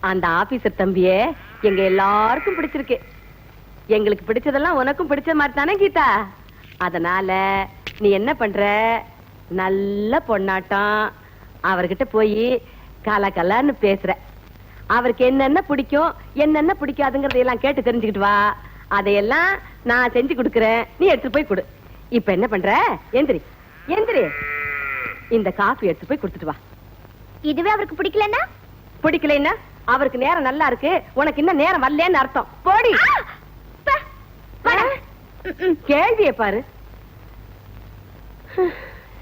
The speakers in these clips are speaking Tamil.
அந்த ஆபீசர் தம்பியே எங்க எல்லாருக்கும் பிடிச்சிருக்கு. எங்களுக்கு பிடிச்சதெல்லாம் உனக்கும் பிடிச்ச மாதிரி தானே கீதா? அதனால நீ என்ன பண்ற? நல்ல பொண்ணாட்டம். அவர்கிட்ட போய் கலகலன்னு பேசுற. அவருக்கு என்னென்ன பிடிக்கும் என்னென்ன பிடிக்காதுங்கறதையெல்லாம் கேட்டு தெரிஞ்சுக்கிட்டு வா. அதையெல்லாம் நான் செஞ்சு கொடுக்குறேன். நீ எடுத்து போய் கொடு. இப்ப என்ன பண்ற? எந்திரி. எந்திரி. இந்த காஃபி எடுத்து போய் கொடுத்துட்டு வா. இதுவே அவருக்கு பிடிக்கலன்னா? பிடிக்கலைன்னா அவருக்கு நேரம் நல்லா இருக்கு. உனக்கு இன்னும் நேரம் வரலன்னு அர்த்தம். போடி. கேள்விய பாரு.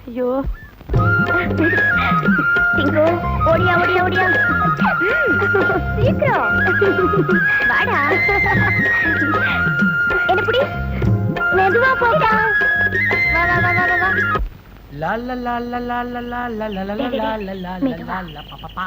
ஐயோ. டிங்கு ஓடியா ஓடியா ஓடியா. ம், சீக்கிரம். வாடா. என்ன பிடி? மெதுவா போடா வா வா வா வா வா, la la la la la la la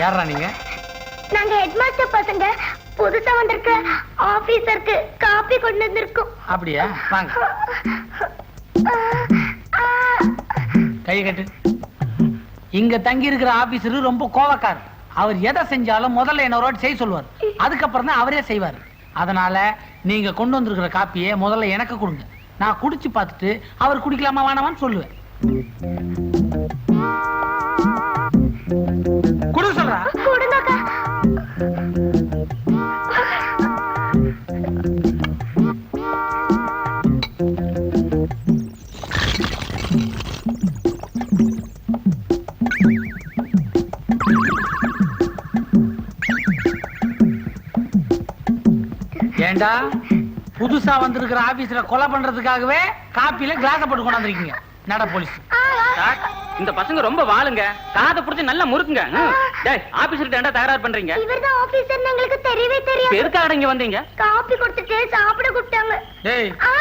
யாரா நீங்க? நாங்க ஹெட்மாஸ்டர் பசங்க. புதுசா வந்திருக்க ஆபீசருக்கு காப்பி கொண்டு வந்திருக்கோம். அப்படியா? வாங்க. கை கட்டு. இங்க தங்கி இருக்கிற ஆபீசர் ரொம்ப கோவக்காரர். அவர் எதை செஞ்சாலும் முதல்ல என்ன ஒரு வாட்டி செய்ய சொல்லுவார். அதுக்கப்புறம் தான் அவரே செய்வார். அதனால நீங்க கொண்டு வந்திருக்கிற காப்பியை முதல்ல எனக்கு கொடுங்க. நான் குடிச்சு பார்த்துட்டு அவர் குடிக்கலாமா வேணாமான்னு சொல்லுவேன். ஏண்டா புதுசா வந்திருக்கிற ஆபீஸ்ல கொலை பண்றதுக்காகவே காப்பில கிளாஸ போட்டு கொண்டாந்துருக்கீங்க. நட போலீஸ். இந்த பசங்க ரொம்ப வாளுங்க. காதை புடிச்சு நல்லா முறுக்குங்க. டேய் ஆபீசர்கிட்ட ஏன்டா தகராறு பண்றீங்க? இவர்தான் ஆபீசர் எங்களுக்கு தெரியவே தெரியாது. எதுக்காக இங்க வந்தீங்க? காப்பி கொடுத்துட்டு சாப்பிட கூப்பிட்டாங்க. டேய் ஆ,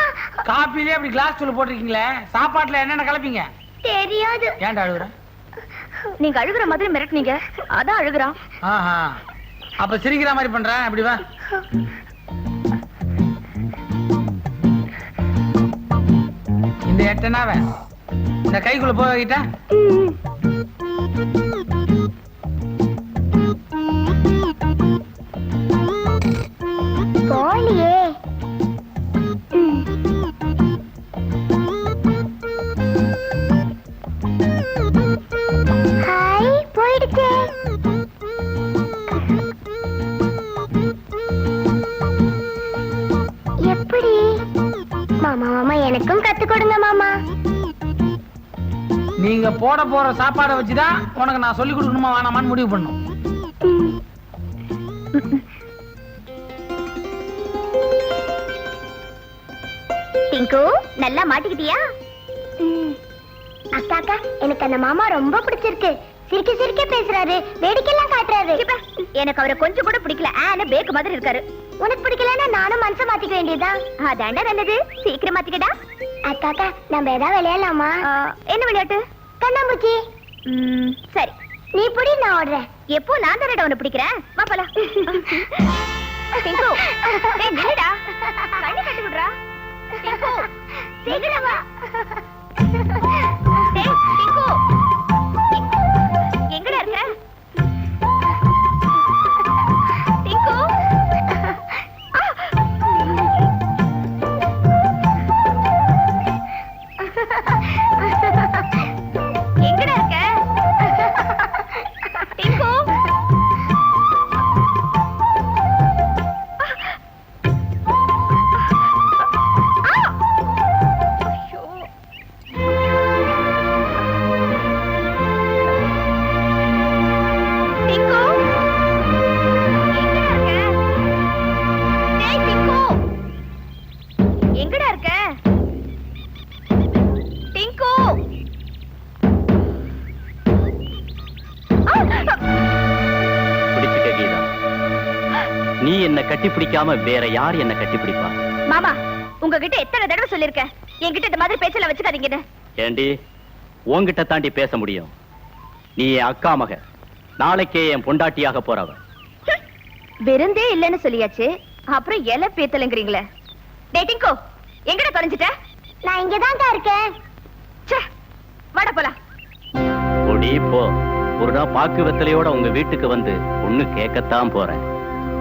காப்பிலே அப்படி கிளாஸ் தூள் போட்டிருக்கீங்களே? சாப்பாட்டுல என்னென்ன கலப்பீங்க? தெரியாது. ஏன்டா அழுகுற? நீங்க அழுகுற மாதிரி மிரட்டுனீங்க. அதான் அழுகுறான். ஆஹா. அப்ப சிரிக்கிற மாதிரி பண்றேன். அப்படி வா. எட்டனாவன் இந்த கைக்குள்ள போய்கிட்ட போலியே Thank you. போட போற சாப்பாடை வச்சுதான் உனக்கு நான் சொல்லி கொடுக்கணுமா? வேணாமான்னு முடிவு பண்ணும் டிங்கு நல்லா மாட்டிக்கிட்டியா? அக்கா அக்கா எனக்கு அந்த மாமா ரொம்ப பிடிச்சிருக்கு. சிரிக்க சிரிக்க பேசுறாரு. வேடிக்கையெல்லாம் காட்டுறாரு. எனக்கு அவரை கொஞ்சம் கூட பிடிக்கல. ஆன பேக்கு மாதிரி இருக்காரு. உனக்கு பிடிக்கலன்னா நானும் மனசை மாத்திக்க வேண்டியதுதான். அதாண்டா நல்லது. சீக்கிரம் மாத்திக்கடா. அக்கா அக்கா நம்ம ஏதாவது விளையாடலாமா? என்ன விளையாட்டு? கண்ணாமூச்சி சரி. நீ புடி நான் ஓடுறேன். எப்போ நான் தானடா உன்னை பிடிக்கிறேன் வா போல டிங்கு டேய் நில்லுடா. கண்ணு கட்டி விடுறா. டிங்கு சீக்கிரம் வா. எங்கடா இருக்க? டிங்கு! பிடிச்சிட்ட கீதா. நீ என்ன கட்டி பிடிக்காம வேற யார் என்ன கட்டி பிடிப்பா மாமா உங்ககிட்ட எத்தனை தடவை சொல்லிருக்கேன் என்கிட்ட இந்த மாதிரி பேச்சல வச்சுக்காதீங்கன்னு. ஏண்டி உன்கிட்ட தாண்டி பேச முடியும். நீ அக்கா மக. நாளைக்கே என் பொண்டாட்டியாக போறவ. விருந்தே இல்லைன்னு சொல்லியாச்சு. அப்புறம் எலை பேத்தலைங்கிறீங்களே டேட்டிங்கோ எங்கட தொலைஞ்சிட்ட? நான் இங்கதான் இருக்கேன். வாடா போலாம். பொடி போ. ஒரு நாள் பாக்கு வெத்தலையோட உங்க வீட்டுக்கு வந்து ஒண்ணு கேட்கத்தான் போறேன்.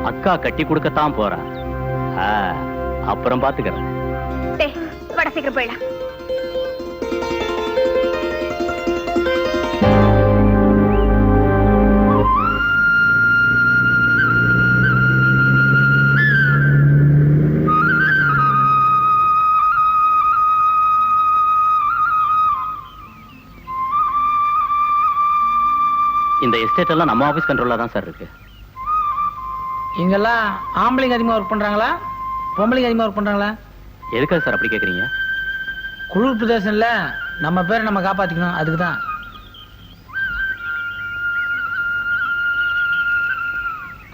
அக்கா கட்டி கொடுக்கத்தான் போறேன் ஆ, அப்புறம் பாத்துக்கிறேன். டேய் வாடா சீக்கிரம் போயிடலாம். எஸ்டேட் எல்லாம் நம்ம ஆபீஸ் கண்ட்ரோல்ல தான் சார் இருக்கு. இங்கெல்லாம் ஆம்பளைங்க அதிகமா ஒர்க் பண்றாங்களா? பொம்பளைங்க அதிகமா ஒர்க் பண்றாங்களா? எதுக்காக சார் அப்படி கேக்குறீங்க? குளிர் பிரதேசம் இல்ல நம்ம பேரை நம்ம காப்பாத்திக்கணும் அதுக்கு தான்.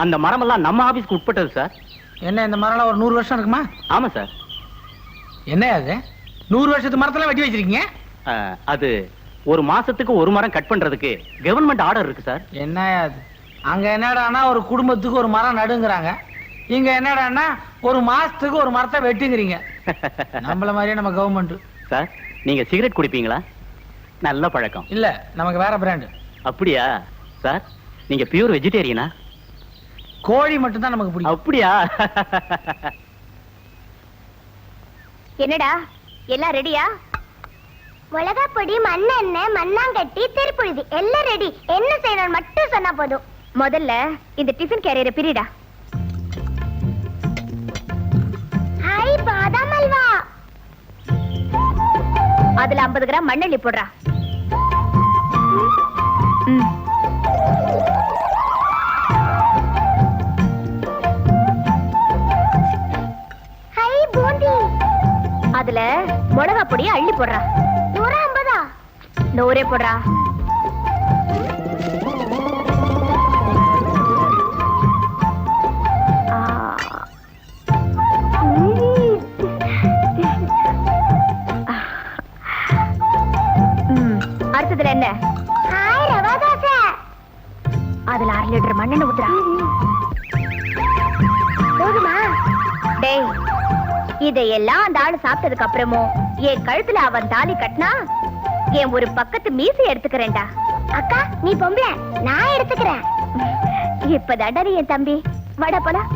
அந்த மரமெல்லாம் நம்ம ஆபீஸ்க்கு உட்பட்டது சார் என்ன இந்த மரம்லாம் ஒரு நூறு வருஷம் இருக்குமா? ஆமா சார் என்ன அது? நூறு வருஷத்து மரத்தெல்லாம் வெட்டி வச்சிருக்கீங்க? அது ஒரு மாசத்துக்கு ஒரு மரம் கட் பண்றதுக்கு கவர்மெண்ட் ஆர்டர் இருக்கு சார் என்ன அது? அங்க என்னடான்னா ஒரு குடும்பத்துக்கு ஒரு மரம் நடுங்கிறாங்க. இங்க என்னடான்னா ஒரு மாசத்துக்கு ஒரு மரத்தை வெட்டுங்கிறீங்க. நம்மள மாதிரியே நம்ம கவர்மெண்ட் சார் நீங்க சிகரெட் குடிப்பீங்களா? நல்ல பழக்கம். இல்ல நமக்கு வேற பிராண்ட் அப்படியா? சார் நீங்க பியூர் வெஜிடேரியனா கோழி மட்டும் தான் நமக்கு பிடிக்கும். அப்படியா? என்னடா? எல்லாம் ரெடியா மிளகாப்பொடி மண்ணெண்ணெய் மண்ணாங்கட்டி திருப்புழுதி. எல்லாம் ரெடி என்ன செய்யணும் மட்டும் சொன்னா போதும். முதல்ல இந்த டிஃபன் கேரியரை பிரிடா. ஹாய் பாதாம் அல்வா. அதுல 50 கிராம் மண்ணெண்ணி போடுறா. ம். ஹாய் பூந்தி. அதுல மிளகா பொடியை அள்ளி போடுறா. நூறு ஐம்பதா? நூறே போடுறா. அடுத்ததுல என்ன? அதுல அரை லிட்டர் மண்ணெண்ணெய் ஊத்துறா. போதுமா? டேய் இதையெல்லாம் அந்த ஆளு சாப்பிட்டதுக்கு அப்புறமும் என் கழுத்துல அவன் தாலி கட்டினா என் ஒரு பக்கத்து மீசை எடுத்துக்கிறேன்டா. அக்கா நீ பொம்பளை நான் எடுத்துக்கிறேன். இப்பதாண்டா என் தம்பி. வாடா போலாம்.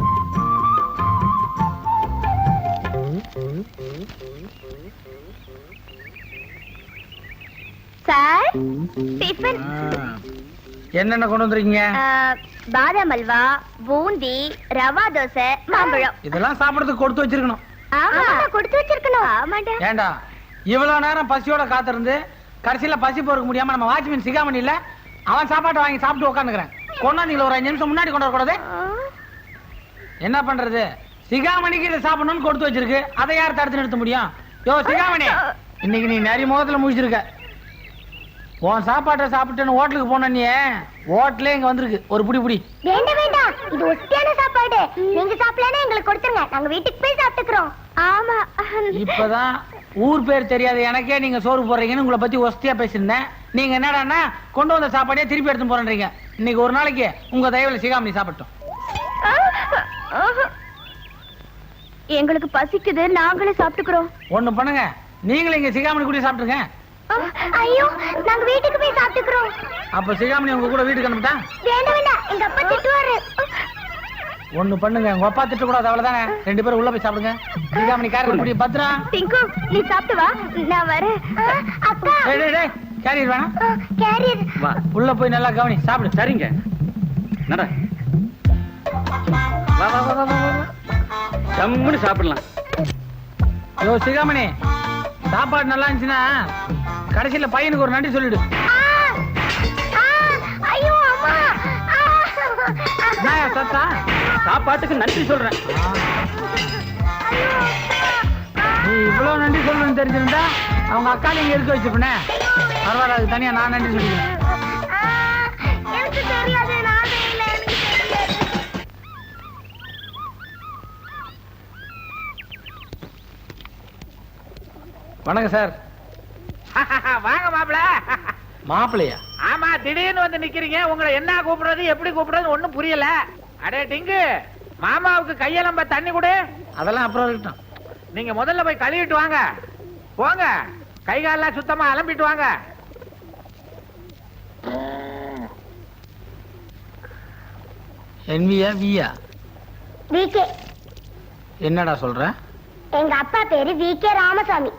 சார் டிஃபன் என்னென்ன கொண்டு வந்திருக்கீங்க? பாதாம் அல்வா பூந்தி ரவா தோசை மாம்பழம். இதெல்லாம் சாப்பிடறதுக்கு கொடுத்து வச்சிருக்கணும். கொடுத்து வச்சிருக்கணும். ஏண்டா இவ்வளவு நேரம் பசியோட காத்திருந்து கடைசியில பசி பொறுக்க முடியாம நம்ம வாட்ச்மேன் சிகாமணி இல்ல அவன் சாப்பாட்டை வாங்கி சாப்பிட்டு உட்காந்துக்கிறேன் கொண்டாந்தீங்களா ஒரு அஞ்சு நிமிஷம் முன்னாடி கொண்டு வரக்கூடாது. என்ன பண்றது? சிகாமணிக்கு இதை சாப்பிடணும்னு கொடுத்து வச்சிருக்கு. அதை யார் தடுத்து நிறுத்த முடியும்? யோ சிகாமணி இன்னைக்கு நீ நிறைய முகத்துல முடிச்சிருக்க உன் சாப்பாட்டை சாப்பிட்டுன்னு ஹோட்டலுக்கு போன நீ ஹோட்டலே இங்க வந்திருக்கு. ஒரு புடி புடி. வேண்டாம் வேண்டாம். இது ஒஸ்தியான சாப்பாடு. நீங்க சாப்பிடலன்னா எங்களுக்கு கொடுத்துருங்க. நாங்க வீட்டுக்கு போய் சாப்பிட்டுக்கிறோம். ஆமா. இப்பதான் ஊர் பேர் தெரியாத எனக்கே நீங்க சோறு போடுறீங்கன்னு உங்களை பத்தி ஒஸ்தியா பேசியிருந்தேன். நீங்க என்னடான்னா கொண்டு வந்த சாப்பாடே திருப்பி எடுத்து போறேன்றீங்க. இன்னைக்கு ஒரு நாளைக்கு உங்க தயவுல சிகாமணி சாப்பிட்டோம். எங்களுக்கு பசிக்குது. நாங்களே சாப்பிட்டுக்கிறோம். ஒண்ணு பண்ணுங்க. நீங்களும் இங்க சிகாமணி கூட சாப்பிட்டுருங்க. ஐயோ நாங்க வீட்டுக்கு போய் சாப்பிட்டுக்கிறோம். அப்ப சிகாமணி உங்க கூட வீட்டுக்கு அனுப்பிட்டா? வேண்டாம் வேண்டாம். எங்க அப்பா திட்டுவாரு. ஒண்ணு பண்ணுங்க. உங்க அப்பா திட்ட கூடாது அவ்வளவுதானே? ரெண்டு பேரும் உள்ள போய் சாப்பிடுங்க. சிகாமணி காரணம் முடி பத்திரம்? டிங்கு நீ சாப்பிட்டு வா. நான் வரேன். அக்கா. டேய், டேய், டேய், கேரியர் வேணாம் கேரியர் வா உள்ள போய் நல்லா கவனி. சாப்பிடு. சரிங்க. நட. வா வா வா வா வா, வா. ஜம்முன்னு சாப்பிடலாம். யோ சிகாமணி சாப்பாடு நல்லா இருந்துச்சுன்னா கடைசியில பையனுக்கு ஒரு நன்றி சொல்லிடு. தாத்தா? சாப்பாட்டுக்கு நன்றி சொல்றேன். நீ இவ்வளவு நன்றி சொல்லணும்னு தெரிஞ்சிருந்தா அவங்க அக்கா நீங்க இருக்க வச்சுப்பனே. பரவாயில்ல அதுக்கு தனியா நான் நன்றி சொல்லிக்கிறேன். வணக்கம் சார். வாங்க மாப்பிள. மாப்பிள்ளையா ஆமா திடீர்னு வந்து நிக்கிறீங்க. உங்களை என்ன கூப்பிடுறது எப்படி கூப்பிடுறது ஒண்ணும் புரியல. அடே டிங்கு மாமாவுக்கு கையலம்ப தண்ணி கொடு. அதெல்லாம் அப்புறம் இருக்கட்டும். நீங்க முதல்ல போய் கழுவிட்டு வாங்க. போங்க. கை காலெல்லாம் சுத்தமா அலம்பிட்டு வாங்க. என்வியா வியா? விகே. என்னடா சொல்ற? எங்க அப்பா பேரு விகே ராமசாமி.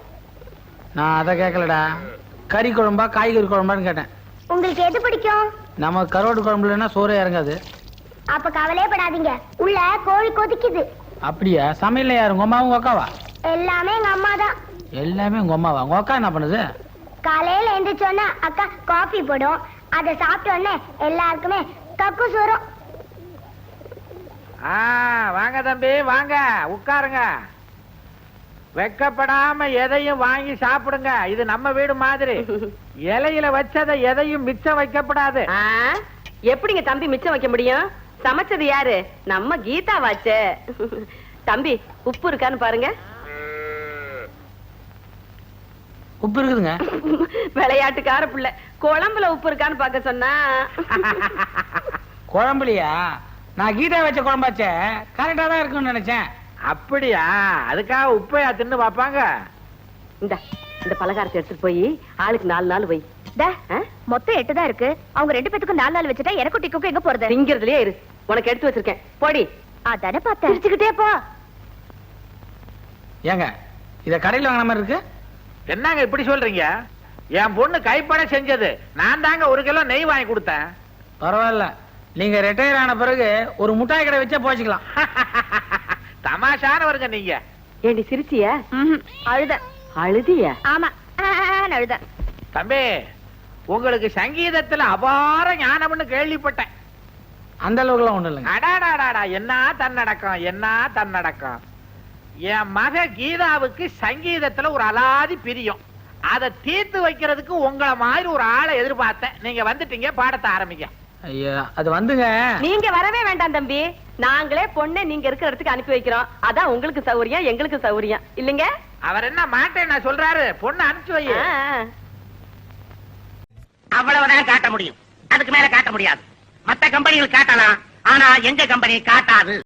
நான் அதை கேட்கலடா. கறி குழம்பா காய்கறி குழம்பான்னு கேட்டேன். உங்களுக்கு எது பிடிக்கும்? நம்ம கருவாடு குழம்புலன்னா சோறே இறங்காது. அப்ப கவலையப்படாதீங்க உள்ள கோழி கொதிக்குது. அப்படியா? சமையல்ல யாரு? உங்க அம்மா உங்க அக்காவா? எல்லாமே எங்க அம்மா தான். எல்லாமே உங்க அம்மாவா? உங்க அக்கா என்ன பண்ணுது? காலையில எந்திரிச்சோன்னா அக்கா காஃபி போடும். அதை சாப்பிட்ட உடனே எல்லாருக்குமே கக்கு சூறும். ஆ வாங்க தம்பி வாங்க. உட்காருங்க. வெக்கப்படாம எதையும் வாங்கி சாப்பிடுங்க. இது நம்ம வீடு மாதிரி. இலையில வச்சதை எதையும் மிச்சம் வைக்கப்படாது. எப்படிங்க தம்பி மிச்சம் வைக்க முடியும்? சமைச்சது யாரு? நம்ம கீதா வாச்சே தம்பி உப்பு இருக்கான்னு பாருங்க. உப்பு இருக்குதுங்க. விளையாட்டுக்கார பிள்ளை. குழம்புல உப்பு இருக்கான்னு பார்க்க சொன்னா. குழம்புலையா? நான் கீதா வச்ச குழம்பாச்சே. கரெக்டா தான் இருக்கும்னு நினைச்சேன். அப்படியா? அதுக்காக உப்பையா தின்னு பாப்பாங்க இந்த இந்த பலகாரத்தை எடுத்துட்டு போய் ஆளுக்கு நாலு நாள் வை. ஆ? மொத்தம் எட்டு தான் இருக்கு. அவங்க ரெண்டு பேத்துக்கும் நாலு நாள் வச்சுட்டா எனக்கும் டிக்குக்கும் எங்க போறது? திங்கிறதுலயே இரு. உனக்கு எடுத்து வச்சிருக்கேன். போடி. அதானே பார்த்தேன். சிரிச்சுக்கிட்டே போ. ஏங்க இத கடையில் வாங்கின மாதிரி இருக்கு? என்னங்க இப்படி சொல்றீங்க? என் பொண்ணு கைப்பட செஞ்சது. நான் தாங்க ஒரு கிலோ நெய் வாங்கி கொடுத்தேன். பரவாயில்ல. நீங்க ரிட்டையர் ஆன பிறகு ஒரு முட்டாய் கடை வச்சா போச்சுக்கலாம். தமாஷானவருங்க நீங்க. ஏண்டி சிரிச்சிய? அழுத. அழுதிய? ஆமா. அழுத தம்பி உங்களுக்கு சங்கீதத்துல அபார ஞானம்னு கேள்விப்பட்டேன். அந்த அளவுக்குலாம் ஒண்ணும் இல்லைங்க. அடாடாடாடா என்ன தன்னடக்கம் என்ன தன்னடக்கம். என் மக கீதாவுக்கு சங்கீதத்துல ஒரு அலாதி பிரியம். அதை தீர்த்து வைக்கிறதுக்கு உங்களை மாதிரி ஒரு ஆளை எதிர்பார்த்தேன். நீங்க வந்துட்டீங்க பாடத்தை ஆரம்பிங்க. ஐயா அது வந்துங்க. நீங்க வரவே வேண்டாம் தம்பி. நாங்களே பொண்ணை நீங்க இருக்கிற இடத்துக்கு அனுப்பி வைக்கிறோம். அதான் உங்களுக்கு சௌரியம் எங்களுக்கு சௌரியம் இல்லைங்க? அவர் என்ன மாட்டேன் நான் சொல்றாரு. பொண்ணு அனுப்பிச்சு வை. அவ்வளவுதான் காட்ட முடியும். அதுக்கு மேல காட்ட முடியாது. மத்த கம்பெனிகள் காட்டலாம். ஆனா எங்க கம்பெனி காட்டாது.